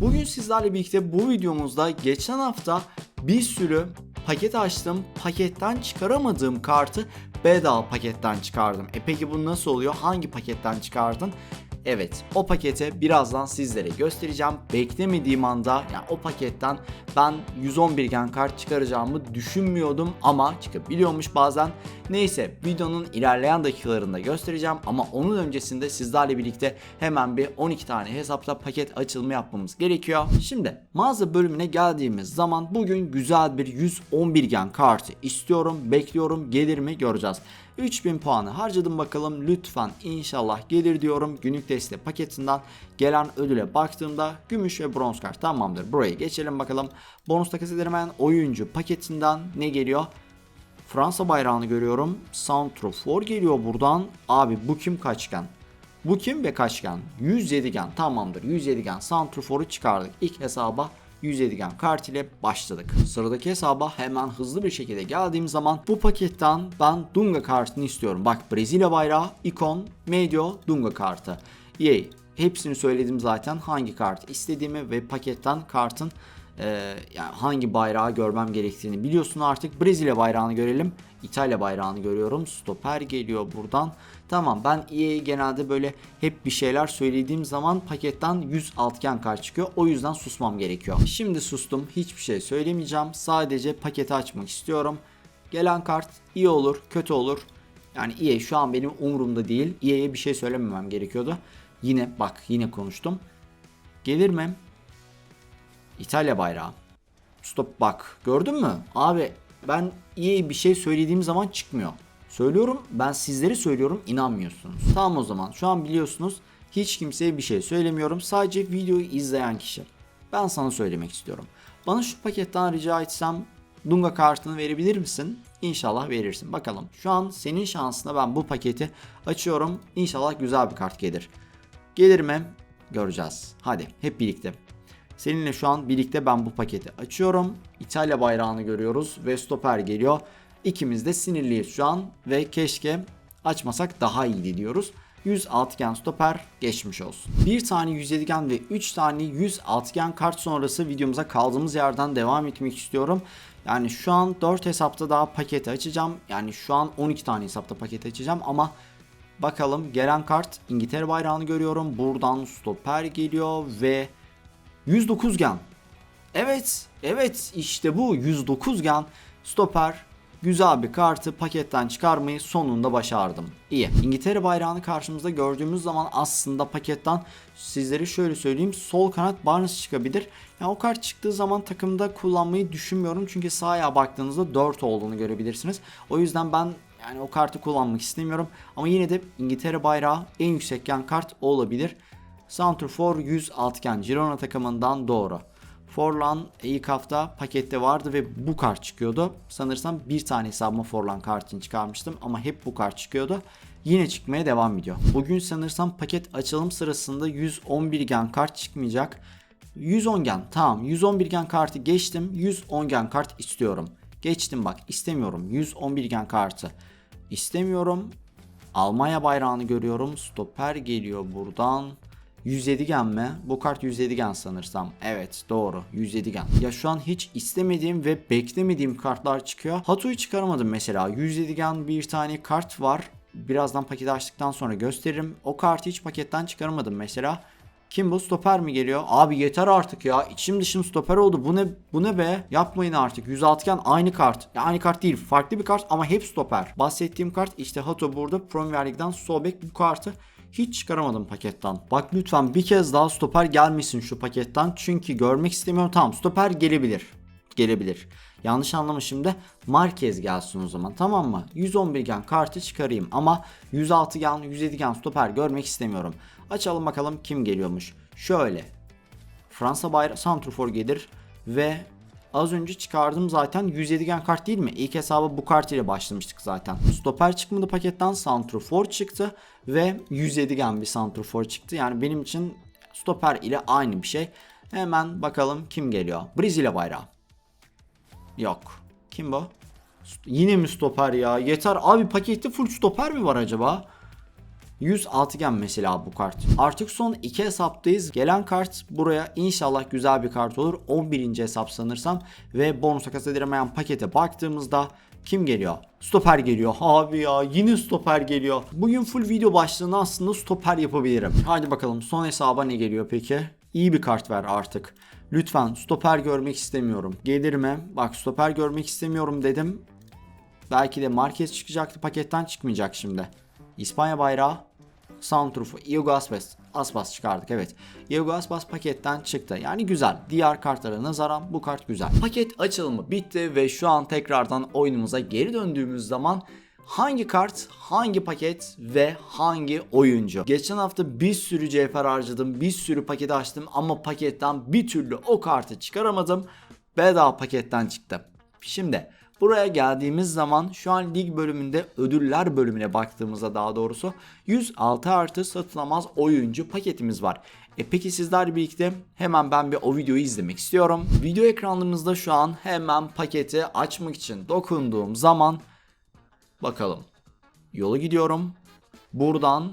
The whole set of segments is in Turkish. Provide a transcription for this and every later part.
Bugün sizlerle birlikte bu videomuzda geçen hafta bir sürü paket açtım. Paketten çıkaramadığım kartı bedava paketten çıkardım. E peki bu nasıl oluyor? Hangi paketten çıkardın? Evet o pakete birazdan sizlere göstereceğim. Beklemediğim anda yani o paketten ben 111 gen kart çıkaracağımı düşünmüyordum ama çıkabiliyormuş bazen. Neyse videonun ilerleyen dakikalarında göstereceğim ama onun öncesinde sizlerle birlikte hemen bir 12 tane hesapta paket açılımı yapmamız gerekiyor. Şimdi mağaza bölümüne geldiğimiz zaman bugün güzel bir 111 gen kartı istiyorum, bekliyorum, gelir mi göreceğiz. 3000 puanı harcadım bakalım lütfen inşallah gelir diyorum. Günlük destek paketinden gelen ödüle baktığımda gümüş ve bronz kart tamamdır. Buraya geçelim bakalım. Bonus takas ederim oyuncu paketinden ne geliyor? Fransa bayrağını görüyorum. Santrofor geliyor buradan. Abi bu kim kaçgen? Bu kim ve kaçgen? 107 gen tamamdır. 107 gen Santrofor'u çıkardık. İlk hesaba 107 gen kart ile başladık. Sıradaki hesaba hemen hızlı bir şekilde geldiğim zaman bu paketten ben Dunga kartını istiyorum. Bak Brezilya bayrağı, ikon, medio, Dunga kartı. Yay. Hepsini söyledim zaten hangi kart istediğimi ve paketten kartın e, yani hangi bayrağı görmem gerektiğini biliyorsun artık. Brezilya bayrağını görelim. İtalya bayrağını görüyorum. Stoper geliyor buradan. Tamam ben EA'ye genelde böyle hep bir şeyler söylediğim zaman paketten 100 altgen kart çıkıyor. O yüzden susmam gerekiyor. Şimdi sustum. Hiçbir şey söylemeyeceğim. Sadece paketi açmak istiyorum. Gelen kart iyi olur, kötü olur. Yani EA şu an benim umurumda değil. EA'ye bir şey söylememem gerekiyordu. Yine bak yine konuştum. Gelir mi? İtalya bayrağı. Stop bak. Gördün mü? Abi ben iyi bir şey söylediğim zaman çıkmıyor. Söylüyorum ben sizleri söylüyorum inanmıyorsunuz. Tamam o zaman şu an biliyorsunuz hiç kimseye bir şey söylemiyorum. Sadece videoyu izleyen kişi. Ben sana söylemek istiyorum. Bana şu paketten rica etsem Dunga kartını verebilir misin? İnşallah verirsin. Bakalım. Şu an senin şansına ben bu paketi açıyorum. İnşallah güzel bir kart gelir. Gelir mi? Göreceğiz. Hadi hep birlikte. Seninle şu an birlikte ben bu paketi açıyorum. İtalya bayrağını görüyoruz ve stoper geliyor. İkimiz de sinirliyiz şu an ve keşke açmasak daha iyiydi diyoruz. 100 altıgen stoper geçmiş olsun. Bir tane 107 gen ve 3 tane 100 altıgen kart sonrası videomuza kaldığımız yerden devam etmek istiyorum. Yani şu an 4 hesapta daha paketi açacağım. Yani şu an 12 tane hesapta paket açacağım ama bakalım gelen kart İngiltere bayrağını görüyorum. Buradan stoper geliyor ve 109 gen. Evet, evet işte bu 109 gen stoper güzel bir kartı paketten çıkarmayı sonunda başardım. İyi. İngiltere bayrağını karşımızda gördüğümüz zaman aslında paketten sizlere şöyle söyleyeyim sol kanat Barnes çıkabilir. Yani o kart çıktığı zaman takımda kullanmayı düşünmüyorum çünkü sağ ayağa baktığınızda 4 olduğunu görebilirsiniz. O yüzden ben yani o kartı kullanmak istemiyorum. Ama yine de İngiltere bayrağı en yüksek gen kart olabilir. Santrfor 100 altgen Girona takımından doğru. Forlan ilk hafta pakette vardı ve bu kart çıkıyordu. Sanırsam bir tane hesabıma Forlan kartını çıkarmıştım ama hep bu kart çıkıyordu. Yine çıkmaya devam ediyor. Bugün sanırsam paket açılım sırasında 111 gen kart çıkmayacak. 110 gen tamam 111 gen kartı geçtim 110 gen kart istiyorum. Geçtim bak istemiyorum 111 gen kartı. İstemiyorum. Almanya bayrağını görüyorum. Stoper geliyor buradan. 107 gen mi? Bu kart 107 gen sanırsam. Evet doğru 107 gen. Ya şu an hiç istemediğim ve beklemediğim kartlar çıkıyor. Hatu'yu çıkaramadım mesela. 107 gen bir tane kart var. Birazdan paketi açtıktan sonra gösteririm. O kartı hiç paketten çıkaramadım mesela. Kim bu? Stoper mi geliyor? Abi yeter artık ya. İçim dışım stoper oldu. Bu ne bu ne be? Yapmayın artık. 106 gen aynı kart. Ya aynı kart değil. Farklı bir kart ama hep stoper. Bahsettiğim kart işte Hato burada Premier Lig'den sol bek bu kartı hiç çıkaramadım paketten. Bak lütfen bir kez daha stoper gelmesin şu paketten. Çünkü görmek istemiyorum. Tamam stoper gelebilir. Gelebilir. Yanlış anlamışım da Marquez gelsin o zaman tamam mı? 111 gen kartı çıkarayım ama 106 gen 107 gen stoper görmek istemiyorum. Açalım bakalım kim geliyormuş. Şöyle. Fransa bayrağı Santrfor gelir ve az önce çıkardım zaten 107 gen kart değil mi? İlk hesaba bu kart ile başlamıştık zaten. Stoper çıkmadı paketten Santrofor çıktı ve 107 gen bir Santrofor çıktı. Yani benim için stoper ile aynı bir şey. Hemen bakalım kim geliyor. Brezilya bayrağı. Yok. Kim bu? Yine mi stoper ya? Yeter abi pakette full stoper mi var acaba? 100 altıgen mesela bu kart. Artık son iki hesaptayız. Gelen kart buraya inşallah güzel bir kart olur. 11. hesap sanırsam ve bonus takas edilemeyen pakete baktığımızda kim geliyor? Stoper geliyor. Abi ya yine stoper geliyor. Bugün full video başlığını aslında stoper yapabilirim. Hadi bakalım son hesaba ne geliyor peki? İyi bir kart ver artık. Lütfen stoper görmek istemiyorum. Gelir mi? Bak stoper görmek istemiyorum dedim. Belki de Marquez çıkacaktı paketten çıkmayacak şimdi. İspanya bayrağı Soundproof'u Iago Aspas, Aspas çıkardık evet. Iago Aspas paketten çıktı. Yani güzel. Diğer kartlara nazaran bu kart güzel. Paket açılımı bitti ve şu an tekrardan oyunumuza geri döndüğümüz zaman hangi kart, hangi paket ve hangi oyuncu? Geçen hafta bir sürü cevher harcadım, bir sürü paket açtım ama paketten bir türlü o kartı çıkaramadım. Bedava paketten çıktı. Şimdi Buraya geldiğimiz zaman şu an lig bölümünde ödüller bölümüne baktığımızda daha doğrusu 106 artı satılamaz oyuncu paketimiz var. E peki sizlerle birlikte hemen ben bir o videoyu izlemek istiyorum. Video ekranlarınızda şu an hemen paketi açmak için dokunduğum zaman bakalım. Yola gidiyorum. Buradan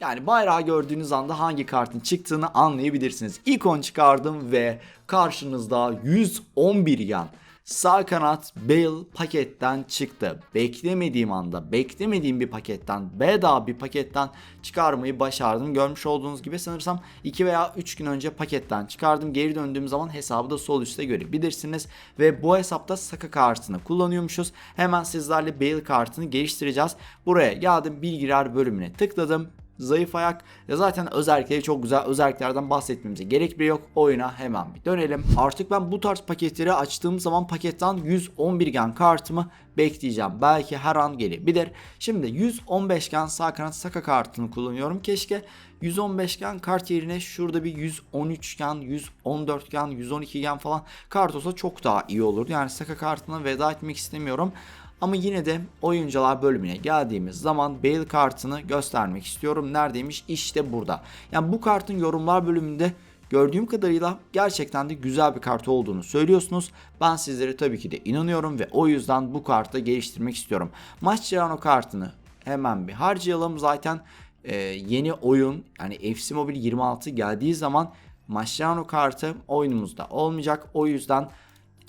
yani bayrağı gördüğünüz anda hangi kartın çıktığını anlayabilirsiniz. İkon çıkardım ve karşınızda 111 yan sağ kanat Bale paketten çıktı. Beklemediğim anda, beklemediğim bir paketten, bedava bir paketten çıkarmayı başardım. Görmüş olduğunuz gibi sanırsam 2 veya 3 gün önce paketten çıkardım. Geri döndüğüm zaman hesabı da sol üstte görebilirsiniz. Ve bu hesapta Saka kartını kullanıyormuşuz. Hemen sizlerle Bale kartını geliştireceğiz. Buraya geldim bilgiler bölümüne tıkladım zayıf ayak. Ya zaten özellikleri çok güzel. Özelliklerden bahsetmemize gerek bile yok. Oyuna hemen bir dönelim. Artık ben bu tarz paketleri açtığım zaman paketten 111 gen kartımı bekleyeceğim. Belki her an gelebilir. Şimdi 115 gen sağ kanat saka kartını kullanıyorum. Keşke 115 gen kart yerine şurada bir 113 gen, 114 gen, 112 gen falan kart olsa çok daha iyi olurdu. Yani saka kartına veda etmek istemiyorum. Ama yine de oyuncular bölümüne geldiğimiz zaman Bale kartını göstermek istiyorum. Neredeymiş? İşte burada. Yani bu kartın yorumlar bölümünde gördüğüm kadarıyla gerçekten de güzel bir kart olduğunu söylüyorsunuz. Ben sizlere tabii ki de inanıyorum ve o yüzden bu kartı geliştirmek istiyorum. Mascherano kartını hemen bir harcayalım. Zaten e, yeni oyun yani FC Mobile 26 geldiği zaman Mascherano kartı oyunumuzda olmayacak. O yüzden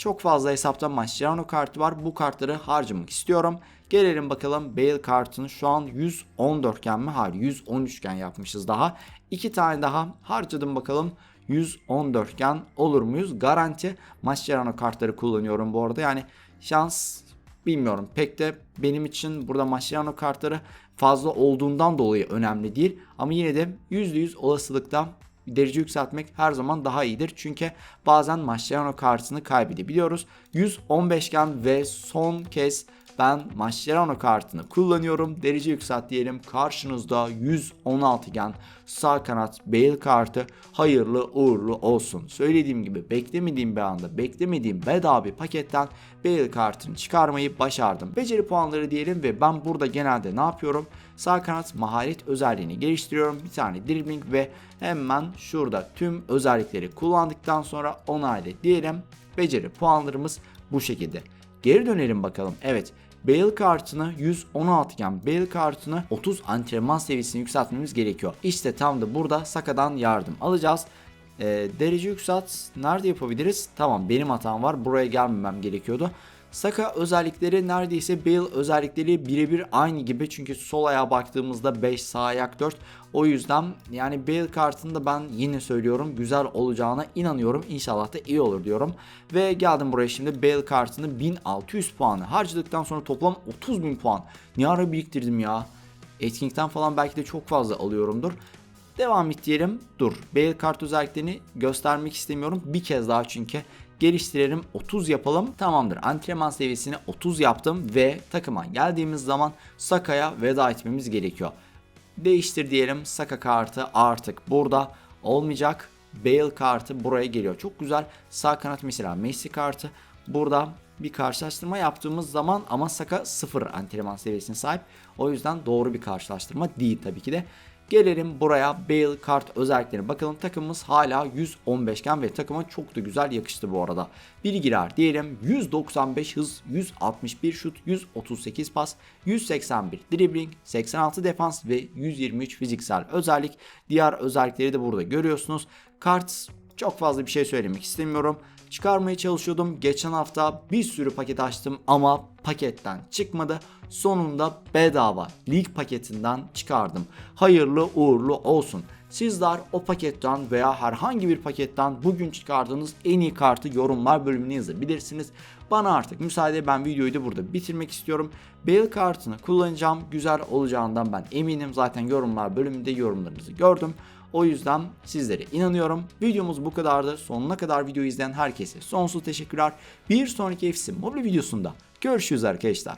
çok fazla hesapta Mascherano kartı var. Bu kartları harcamak istiyorum. Gelelim bakalım Bale kartını şu an 114 iken mi? Hayır 113 iken yapmışız daha. İki tane daha harcadım bakalım. 114 iken olur muyuz? Garanti Mascherano kartları kullanıyorum bu arada. Yani şans bilmiyorum. Pek de benim için burada Mascherano kartları fazla olduğundan dolayı önemli değil. Ama yine de %100 olasılıkta derece yükseltmek her zaman daha iyidir. Çünkü bazen Mascherano kartını kaybedebiliyoruz. 115 gen ve son kez ben Mascherano kartını kullanıyorum. Derece yükselt diyelim. Karşınızda 116 gen sağ kanat Bale kartı hayırlı uğurlu olsun. Söylediğim gibi beklemediğim bir anda beklemediğim bedava bir paketten Bale kartını çıkarmayı başardım. Beceri puanları diyelim ve ben burada genelde ne yapıyorum? Sağ kanat maharet özelliğini geliştiriyorum. Bir tane dribbling ve hemen şurada tüm özellikleri kullandıktan sonra onayla diyelim. Beceri puanlarımız bu şekilde. Geri dönelim bakalım. Evet Bale kartını 116 iken Bale kartını 30 antrenman seviyesini yükseltmemiz gerekiyor. İşte tam da burada Saka'dan yardım alacağız. Ee, derece yükselt nerede yapabiliriz? Tamam benim hatam var buraya gelmemem gerekiyordu. Saka özellikleri neredeyse Bale özellikleri birebir aynı gibi çünkü sol ayağa baktığımızda 5 sağ ayak 4 o yüzden yani Bale kartında ben yine söylüyorum güzel olacağına inanıyorum İnşallah da iyi olur diyorum ve geldim buraya şimdi Bale kartını 1600 puanı harcadıktan sonra toplam 30.000 puan ne ara biriktirdim ya etkinlikten falan belki de çok fazla alıyorumdur Devam et diyelim. Dur. Bale kart özelliklerini göstermek istemiyorum. Bir kez daha çünkü geliştirelim 30 yapalım tamamdır. Antrenman seviyesini 30 yaptım ve takıma geldiğimiz zaman Saka'ya veda etmemiz gerekiyor. Değiştir diyelim Saka kartı artık burada. Olmayacak Bale kartı buraya geliyor. Çok güzel sağ kanat mesela Messi kartı burada. Bir karşılaştırma yaptığımız zaman ama Saka 0 antrenman seviyesine sahip. O yüzden doğru bir karşılaştırma değil tabii ki de Gelelim buraya Bale kart özelliklerine bakalım. Takımımız hala 115 iken ve takıma çok da güzel yakıştı bu arada. Biri girer diyelim 195 hız, 161 şut, 138 pas, 181 dribbling, 86 defans ve 123 fiziksel özellik. Diğer özellikleri de burada görüyorsunuz. Kart çok fazla bir şey söylemek istemiyorum. Çıkarmaya çalışıyordum. Geçen hafta bir sürü paket açtım ama paketten çıkmadı. Sonunda bedava lig paketinden çıkardım. Hayırlı uğurlu olsun. Sizler o paketten veya herhangi bir paketten bugün çıkardığınız en iyi kartı yorumlar bölümüne yazabilirsiniz. Bana artık müsaade ben videoyu da burada bitirmek istiyorum. Bale kartını kullanacağım. Güzel olacağından ben eminim. Zaten yorumlar bölümünde yorumlarınızı gördüm. O yüzden sizlere inanıyorum. Videomuz bu kadardı. Sonuna kadar videoyu izleyen herkese sonsuz teşekkürler. Bir sonraki FC Mobile videosunda görüşürüz arkadaşlar.